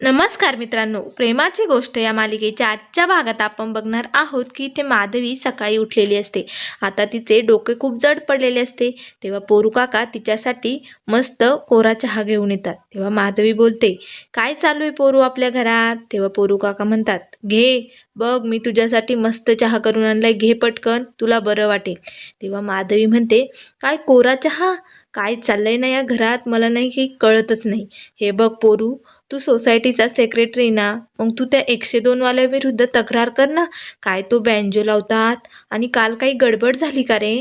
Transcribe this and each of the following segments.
नमस्कार मित्रांनो प्रेमाची गोष्ट या मालिकेच्या आजच्या भागात आपण बघणार आहोत की इथे माधवी सकाळी उठलेली असते. आता तिचे डोके खूप जड पडलेले असते. तेव्हा पोरू काका तिच्यासाठी मस्त कोरा चहा घेऊन येतात. तेव्हा माधवी बोलते काय चालू आहे पोरू आपल्या घरात? तेव्हा पोरू काका म्हणतात घे बघ मी तुझ्यासाठी मस्त चहा करून आणलाय. घे पटकन तुला बरं वाटेल. तेव्हा माधवी म्हणते काय कोरा चहा? काय चाललंय ना या घरात? मला नाही काही कळतच नाही. हे बघ पोरू तू सोसायटीचा सेक्रेटरी ना. मग तू त्या एकशे दोनवाल्या विरुद्ध तक्रार कर ना. काय तो बँजो लावतात? आणि काल काही गडबड झाली का रे?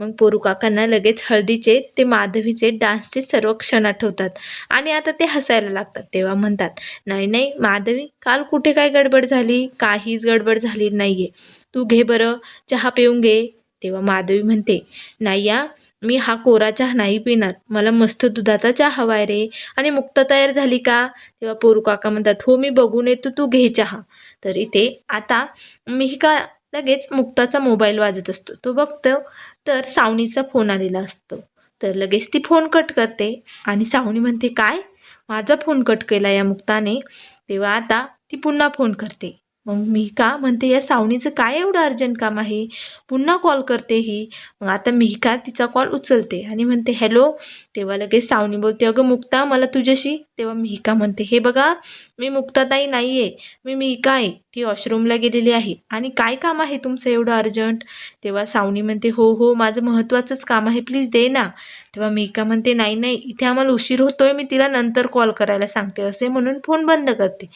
मग पोरू काकांना लगेच हळदीचे ते माधवीचे डान्सचे सर्व क्षण आठवतात आणि आता ते हसायला लागतात. तेव्हा म्हणतात नाही नाही माधवी काल कुठे काय गडबड झाली? काहीच गडबड झाली नाहीये. तू घे बरं चहा पिऊन घे. तेव्हा माधवी म्हणते नाही या मी हा कोरा चहा नाही पिणार. मला मस्त दुधाचा चहा हवाय रे. आणि मुक्त तयार झाली का? तेव्हा पोरू काका म्हणतात हो मी बघून येतो तू घे चहा. तर इथे आता मी का लगेच मुक्ताचा मोबाईल वाजत असतो. तो बघतो तर सावनीचा फोन आलेला असतो. तर लगेच ती फोन कट करते आणि सावनी म्हणते काय? माझा फोन कट केला या मुक्ताने. तेव्हा आता ती पुन्हा फोन करते. मग मी का म्हणते या सावणीचं काय एवढं अर्जंट काम आहे? पुन्हा कॉल करते ही. मग आता मिहिका तिचा कॉल उचलते? आणि म्हणते हॅलो तेव्हा लगेच सावनी बोलते अगं मुक्ता मला तुझ्याशी तेव्हा मिहिका म्हणते हे बघा मी मुक्ताताई नाही आहे मी मिहिका आहे ती वॉशरूमला गेलेली आहे. आणि काय काम आहे तुमचं एवढं अर्जंट तेव्हा सावनी म्हणते हो हो माझं महत्त्वाचंच काम आहे प्लीज दे ना. तेव्हा मिहिका म्हणते नाही नाही इथे आम्हाला उशीर होतोय मी तिला नंतर कॉल करायला सांगते असे म्हणून फोन बंद करते.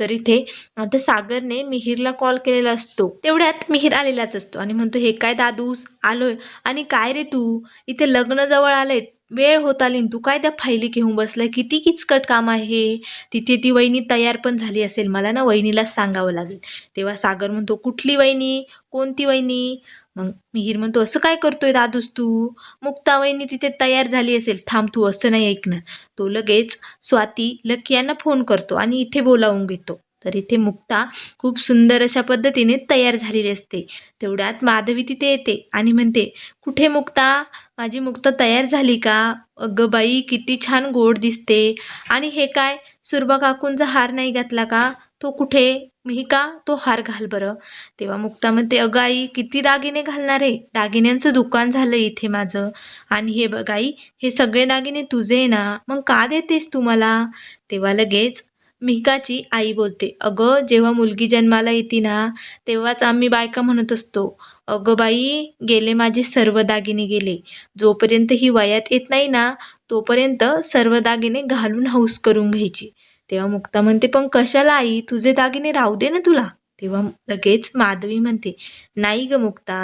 तर इथे आता सागरने मिहीरला कॉल केलेला असतो. तेवढ्यात मिहीर आलेलाच असतो आणि म्हणतो हे काय दादूस आलोय. आणि काय रे तू? इथे लग्न जवळ आलंय वेळ होत आली तू काय त्या फायली घेऊन बसलाय? किती किचकट काम आहे तिथे ती वहिनी तयार पण झाली असेल. मला ना वहिनीला सांगावं लागेल. तेव्हा सागर म्हणतो कुठली वहिनी? कोणती वहिनी? मग मिहीर म्हणतो असं काय करतोय दादूस तू? मुक्ता वहिनी तिथे तयार झाली असेल. थांब तू असं नाही ऐकणार. तो लगेच स्वाती लकी यांना फोन करतो आणि इथे बोलावून घेतो. तर इथे मुक्ता खूप सुंदर अशा पद्धतीने तयार झालेली असते. तेवढ्यात माधवी तिथे येते आणि म्हणते कुठे मुक्ता? माझी मुक्ता तयार झाली का? अगं बाई किती छान गोड दिसते. आणि हे काय? सुरबा काकूंचा हार नाही घातला का? तो कुठे? मी का? तो हार घाल बरं. तेव्हा मुक्ता म्हणते अगं आई किती दागिने घालणार आहे? दागिन्यांचं दुकान झालं इथे माझं. आणि हे बघ आई हे सगळे दागिने तुझे आहे ना. मग का देतेस तू मला? तेव्हा लगेच मिहिकाची आई बोलते अगं जेव्हा मुलगी जन्माला येते ना तेव्हाच आम्ही बायका म्हणत असतो. अगं बाई गेले माझे सर्व दागिने गेले. जोपर्यंत ही वयात येत नाही ना तोपर्यंत सर्व दागिने घालून हौस करून घ्यायची. तेव्हा मुक्ता म्हणते पण कशाला आई तुझे दागिने राहू दे ना तुला. तेव्हा लगेच माधवी म्हणते नाही ग मुक्ता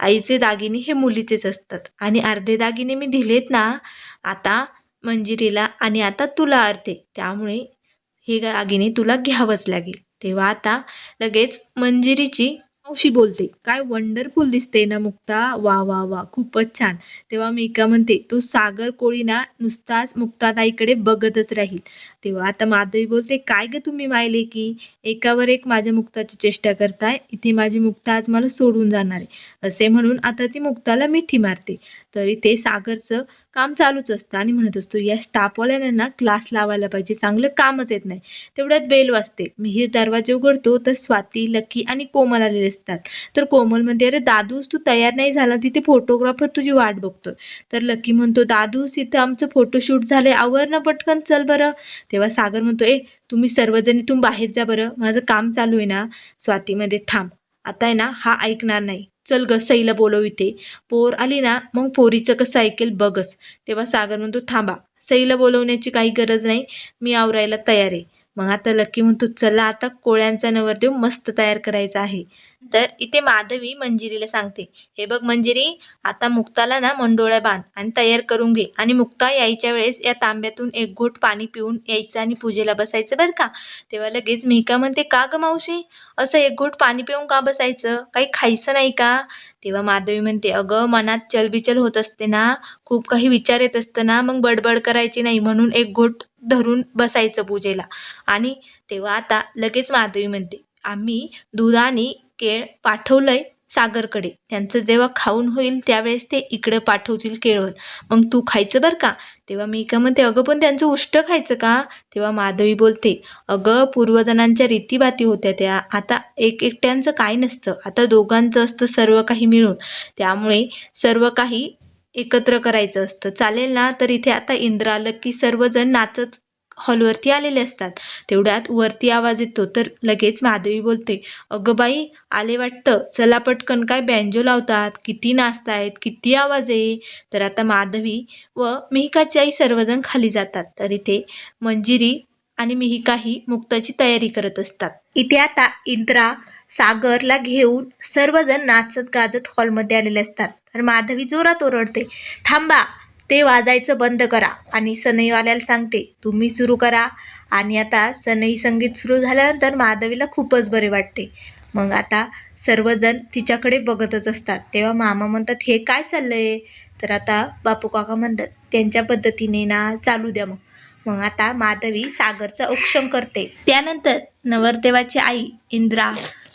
आईचे दागिने हे मुलीचेच असतात. आणि अर्धे दागिने मी दिलेत ना आता मंजिरीला आणि आता तुला अर्धे. त्यामुळे हे दागिने तुला घ्यावंच लागेल. तेव्हा आता लगेच मंजिरीची मावशी बोलते. काय वंडरफुल दिसते ना मुक्ता. वा वा वा. खूपच छान. तेव्हा मी का म्हणते तो सागर कोळी ना नुसताच मुक्ताताईकडे बघतच राहील. तेव्हा आता माधवी बोलते काय ग तुम्ही मायले की एकावर एक माझ्या मुक्ताची चेष्टा करताय. इथे माझी मुक्ता आज मला सोडून जाणार आहे. असे म्हणून आता ती मुक्ताला मिठी मारते. तरी ते सागरचं काम चालूच असतं. आणि म्हणत असतो या स्टाफवाल्यांना क्लास लावायला पाहिजे. चांगलं कामच येत नाही. तेवढ्यात बेल वाजते. मिहीर दरवाजे उघडतो तर स्वाती लकी आणि कोमल आलेले असतात. तर कोमल म्हणते अरे दादूस तू तयार नाही झाला. तिथे फोटोग्राफर तुझी वाट बघतोय. तर लकी म्हणतो दादूस इथं आमचं फोटोशूट झालंय. आवर ना पटकन चल बरं. तेव्हा सागर म्हणतो ए तुम्ही सर्वजण इथून बाहेर जा बरं. माझं काम चालू आहे ना. स्वातीमध्ये थांब. आता आहे ना हा ऐकणार नाही. चल ग सईला बोलव इथे. पोर आली ना मग पोरीचं कसं ऐकेल बघच. तेव्हा सागर म्हणतो थांबा सईला बोलवण्याची काही गरज नाही मी आवरायला तयार आहे. मग आता लक्की म्हणतो चला आता कोळ्यांचा नवरदेव मस्त तयार करायचा आहे. तर इथे माधवी मंजिरीला सांगते हे बघ मंजिरी आता मुक्ताला ना मंडोळ्या बांध आणि तयार करून घे आणि मुक्ता यायच्या वेळेस या तांब्यातून एक घोट पाणी पिऊन यायचं आणि पूजेला बसायचं बरं का? तेव्हा लगेच मिहिका म्हणते का ग मावशी? असं एक घोट पाणी पिऊन का बसायचं? काही खायचं नाही का? तेव्हा माधवी म्हणते अगं मनात चलबिचल होत असते ना खूप काही विचार येत असतं ना मग बडबड करायची नाही म्हणून एक घोट धरून बसायचं पूजेला. आणि तेव्हा आता लगेच माधवी म्हणते आम्ही दूध आणि केळ पाठवलंय सागरकडे. त्यांचं जेव्हा खाऊन होईल त्यावेळेस ते इकडं पाठवतील केळवण मग तू खायचं बरं का? तेव्हा मी का म्हणते अगं पण त्यांचं उष्ट खायचं का? तेव्हा माधवी बोलते अगं पूर्वजणांच्या रीतीभाती होत्या त्या. आता एक एकट्यांचं काय नसतं. आता दोघांचं असतं सर्व काही मिळून. त्यामुळे सर्व काही एकत्र करायचं असतं. चालेल ना? तर इथे आता इंद्र आलं की सर्वजण नाचत हॉलवरती आलेले असतात. तेवढ्यात वरती आवाज येतो तर लगेच माधवी बोलते अगं बाई आले वाटतं. चला पटकन काय बँजो लावतात? किती नाचतायत? किती आवाज आहे? तर आता माधवी व मिहिकाची आई सर्वजण खाली जातात. तर इथे मंजिरी आणि मिहिकाही मुक्ताची तयारी करत असतात. इथे आता इंद्रा सागरला घेऊन सर्वजण नाचत गाजत हॉलमध्ये आलेले असतात. तर माधवी जोरात ओरडते थांबा ते वाजायचं बंद करा आणि सनईवाल्याला सांगते तुम्ही सुरू करा. आणि आता सनई संगीत सुरू झाल्यानंतर माधवीला खूपच बरे वाटते. मग आता सर्वजण तिच्याकडे बघतच असतात. तेव्हा मामा म्हणतात हे काय चाललं आहे तर आता बापू काका म्हणतात त्यांच्या पद्धतीने ना चालू द्या मग. मग आता माधवी सागरचं औक्षण करते. त्यानंतर नवरदेवाची आई इंद्रा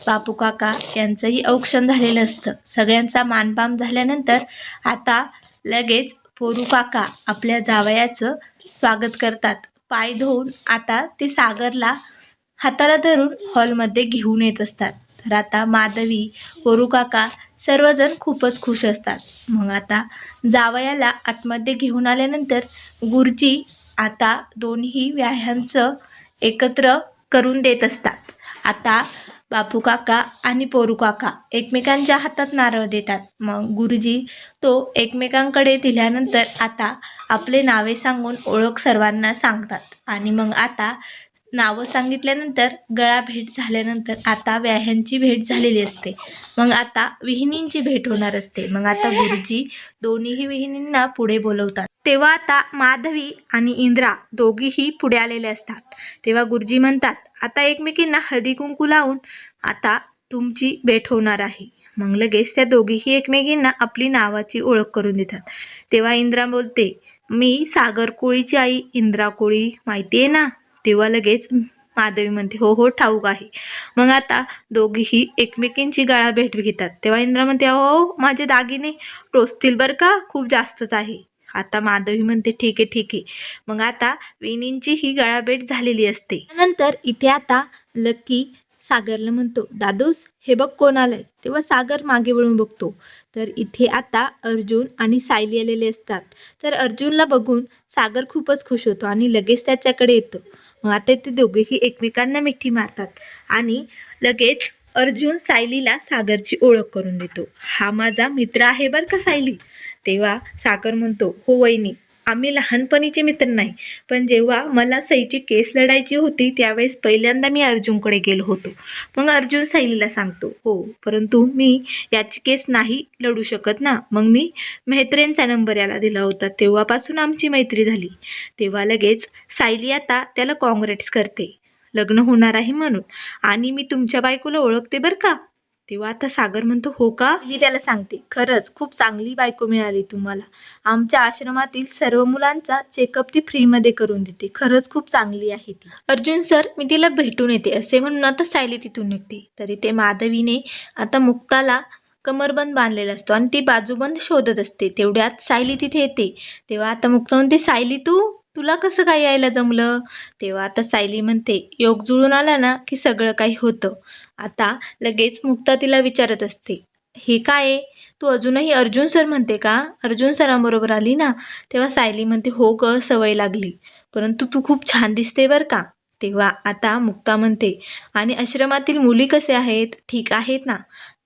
बापू काका यांचंही औक्षण झालेलं असतं. सगळ्यांचा मानपाम झाल्यानंतर आता लगेच पोरू काका आपल्या जावयाचं स्वागत करतात. पाय धुवून आता ते सागरला हाताला धरून हॉलमध्ये घेऊन येत असतात. तर आता माधवी पोरू काका सर्वजण खूपच खुश असतात. मग आता जावयाला आतमध्ये घेऊन आल्यानंतर गुरुजी आता दोन्ही व्याह्यांचं एकत्र करून देत असतात. आता बापू काका आणि पोरू काका एकमेकांच्या हातात नारळ देतात. मग गुरुजी तो एकमेकांकडे दिल्यानंतर आता आपले नावे सांगून ओळख सर्वांना सांगतात. आणि मग आता नावं सांगितल्यानंतर गळा भेट झाल्यानंतर आता व्याह्यांची भेट झालेली असते. मग आता विहिणींची भेट होणार असते. मग आता गुरुजी दोन्हीही विहिणींना पुढे बोलवतात. तेव्हा आता माधवी आणि इंद्रा दोघीही पुढे आलेले असतात. तेव्हा गुरुजी म्हणतात आता एकमेकींना हळदी कुंकू लावून आता तुमची भेट होणार आहे. मग लगेच त्या दोघीही एकमेकींना आपली नावाची ओळख करून देतात. तेव्हा इंद्रा बोलते मी सागर कोळीची आई इंद्रा कोळी माहिती आहे ना? तेव्हा लगेच माधवी म्हणते हो हो ठाऊक आहे. मग आता दोघीही एकमेकींची गाळा भेट घेतात. तेव्हा इंद्रा म्हणते अहो माझे दागिने टोचतील बरं का? खूप जास्तच आहे. आता माधवी म्हणते ठीक आहे ठीक आहे. मग आता वेणींची ही गळाभेट झालेली असते. नंतर इथे आता लक्की सागरला म्हणतो दादूस हे बघ कोण आलंय. तेव्हा सागर मागे वळून बघतो. तर इथे आता अर्जुन आणि सायली आलेले असतात. तर अर्जुनला बघून सागर खूपच खुश होतो आणि लगेच त्याच्याकडे येतो. मग आता ते दोघेही एकमेकांना मिठी मारतात आणि लगेच अर्जुन सायलीला सागरची ओळख करून देतो. हा माझा मित्र आहे बरं का सायली? तेव्हा सागर म्हणतो हो वहिनी आम्ही लहानपणीचे मित्र नाही पण जेव्हा मला सईची केस लढायची होती त्यावेळेस पहिल्यांदा मी अर्जुनकडे गेलो होतो. मग अर्जुन सायलीला सांगतो हो परंतु मी याची केस नाही लढू शकत ना. मग मी मेहत्रेंचा नंबर याला दिला होता तेव्हापासून आमची मैत्री झाली. तेव्हा लगेच सायली आता त्याला काँग्रेट्स करते. लग्न होणार आहे म्हणून. आणि मी तुमच्या बायकोला ओळखते बरं का? तेव्हा आता सागर म्हणतो हो का? मी त्याला सांगते. खरंच खूप चांगली बायको मिळाली तुम्हाला. आमच्या आश्रमातील सर्व मुलांचा चेकअप ती फ्रीमध्ये करून देते. खरंच खूप चांगली आहे ती. अर्जुन सर मी तिला भेटून येते असे म्हणून आता सायली तिथून निघते. तरी ते माधवीने आता मुक्ताला कमरबंद बांधलेला असतो आणि ती बाजूबंद शोधत असते. तेवढ्यात सायली तिथे येते. तेव्हा आता मुक्ता म्हणते सायली तू? तुला कसं काय यायला जमलं? तेव्हा आता सायली म्हणते योग जुळून आला ना की सगळं काही होतं. आता लगेच मुक्ता तिला विचारत असते हे काय आहे? तू अजूनही अर्जुन सर म्हणते का? अर्जुन सरांबरोबर आली ना? तेव्हा सायली म्हणते हो ग सवय लागली. परंतु तू खूप छान दिसते बरं का. तेव्हा आता मुक्ता म्हणते आणि आश्रमातील मुली कसे आहेत? ठीक आहेत ना?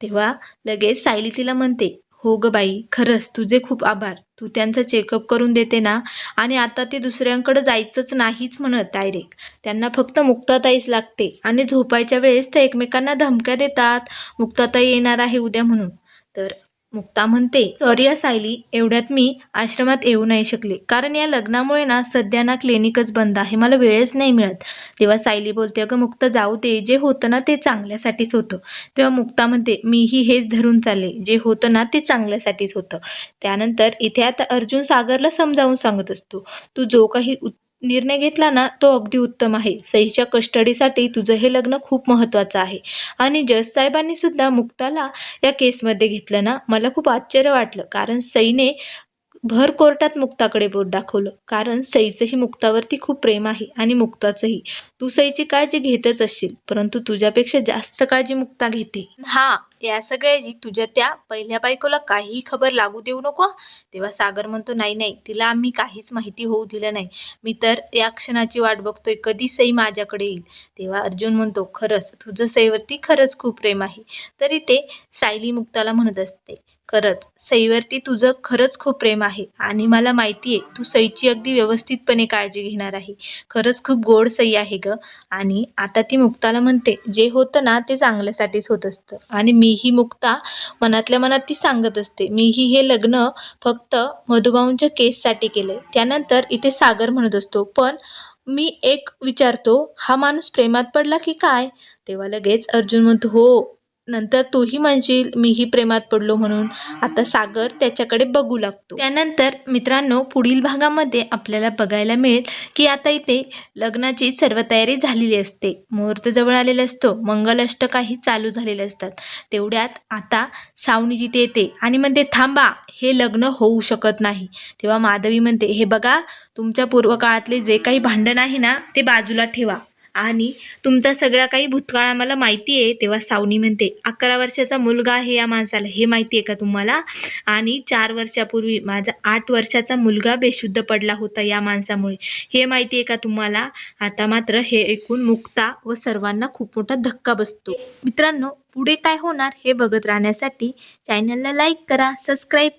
तेव्हा लगेच सायली तिला म्हणते हो ग बाई खरंच तुझे खूप आभार. तू त्यांचा चेकअप करून देते ना आणि आता ते दुसऱ्यांकडे जायचंच नाहीच म्हणत डायरेक्ट त्यांना फक्त मुक्ताताईच लागते आणि झोपायच्या वेळेस ते एकमेकांना धमक्या देतात. मुक्ताताई येणार आहे उद्या म्हणून. तर मुक्ता म्हणते सॉरी या सायली एवढ्यात मी आश्रमात येऊ नाही शकले. कारण या लग्नामुळे ना सध्या ना क्लिनिकच बंद आहे. मला वेळच नाही मिळत. तेव्हा सायली बोलते अगं मुक्ता जाऊ दे. जे होतं ना ते चांगल्यासाठीच होतं. तेव्हा मुक्ता म्हणते मीही हेच धरून चालले. जे होतं ना ते चांगल्यासाठीच होतं. त्यानंतर इथे आता अर्जुन सागरला समजावून सांगत असतो. तू जो काही निर्णय घेतला ना तो अगदी उत्तम आहे. सईच्या कस्टडीसाठी तुझं हे लग्न खूप महत्त्वाचं आहे. आणि जज साहेबांनी सुद्धा मुक्ताला या केसमध्ये घेतलं ना मला खूप आश्चर्य वाटलं. कारण सईने भर कोर्टात मुक्ताकडे बोट दाखवलं. कारण सईचंही मुक्तावरती खूप प्रेम आहे आणि मुक्ताचंही. तू सईची काळजी घेतच असशील परंतु तुझ्यापेक्षा जास्त काळजी मुक्ता घेते. हा या सगळ्याची तुझ्या त्या पहिल्या बायकोला काहीही खबर लागू देऊ नको तेव्हा सागर म्हणतो नाही नाही तिला आम्ही काहीच माहिती होऊ दिलं नाही. मी तर या क्षणाची वाट बघतोय कधी सई माझ्याकडे येईल. तेव्हा अर्जुन म्हणतो खरंच तुझं सईवरती खरंच खूप प्रेम आहे. तरी ते सायली मुक्ताला म्हणत असते खरंच सईवरती तुझं खरंच खूप प्रेम आहे आणि मला माहिती आहे तू सईची अगदी व्यवस्थितपणे काळजी घेणार आहे. खरंच खूप गोड सई आहे ग. आणि आता ती मुक्ताला म्हणते जे होतं ना ते चांगल्यासाठीच होत असतं. आणि मीही मुक्ता मनातल्या मनात ती सांगत असते. मीही हे लग्न फक्त मधुभाऊंच्या केससाठी केलं त्यानंतर इथे सागर म्हणत असतो पण मी एक विचारतो हा माणूस प्रेमात पडला की काय? तेव्हा लगेच अर्जुन म्हणतो हो नंतर तूही म्हणशील मीही प्रेमात पडलो म्हणून. आता सागर त्याच्याकडे बघू लागतो. त्यानंतर मित्रांनो पुढील भागामध्ये आपल्याला बघायला मिळेल की आता इथे लग्नाची सर्व तयारी झालेली असते. मुहूर्त जवळ आलेला असतो. मंगलाष्टकाही चालू झालेले असतात. तेवढ्यात आता सावणी जिथे येते आणि म्हणते थांबा हे लग्न होऊ शकत नाही. तेव्हा माधवी म्हणते हे बघा तुमच्या पूर्वकाळातले जे काही भांडण आहे ना ते बाजूला ठेवा. आणि तुमचा सगळा काही भूतकाळ आम्हाला माहिती आहे. तेव्हा सावनी म्हणते अकरा वर्षाचा मुलगा आहे या माणसाला. हे माहिती आहे का तुम्हाला? आणि चार वर्षापूर्वी माझा आठ वर्षाचा मुलगा बेशुद्ध पडला होता या माणसामुळे. हे माहिती आहे का तुम्हाला? आता मात्र हे ऐकून मुक्ता व सर्वांना खूप मोठा धक्का बसतो. मित्रांनो पुढे काय होणार हे बघत राहण्यासाठी चॅनलला लाईक करा सबस्क्राईब